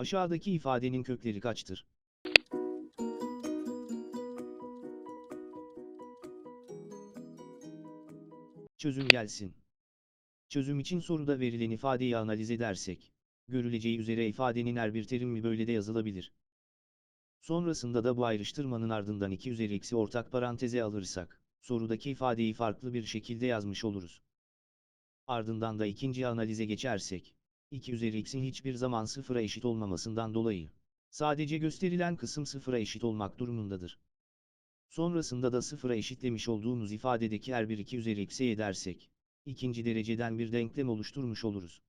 Aşağıdaki ifadenin kökleri kaçtır? Çözüm gelsin. Çözüm için soruda verilen ifadeyi analiz edersek, görüleceği üzere ifadenin her bir terimi böyle de yazılabilir. Sonrasında da bu ayrıştırmanın ardından 2 üzeri eksi ortak paranteze alırsak, sorudaki ifadeyi farklı bir şekilde yazmış oluruz. Ardından da ikinci analize geçersek, 2 üzeri x'in hiçbir zaman sıfıra eşit olmamasından dolayı, sadece gösterilen kısım sıfıra eşit olmak durumundadır. Sonrasında da sıfıra eşitlemiş olduğumuz ifadedeki her bir 2 üzeri x'e edersek, ikinci dereceden bir denklem oluşturmuş oluruz.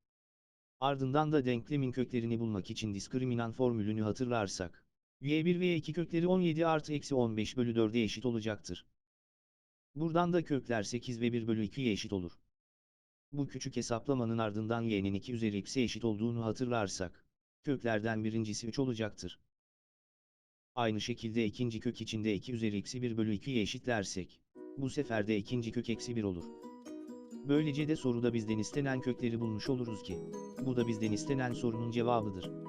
Ardından da denklemin köklerini bulmak için diskriminan formülünü hatırlarsak, y1 ve y2 kökleri 17 artı eksi 15 bölü 4'e eşit olacaktır. Buradan da kökler 8 ve 1 bölü 2'ye eşit olur. Bu küçük hesaplamanın ardından y'nin 2 üzeri x'e eşit olduğunu hatırlarsak, köklerden birincisi 3 olacaktır. Aynı şekilde ikinci kök içinde 2 üzeri eksi 1 bölü 2'ye eşitlersek, bu sefer de ikinci kök eksi 1 olur. Böylece de soruda bizden istenen kökleri bulmuş oluruz ki, bu da bizden istenen sorunun cevabıdır.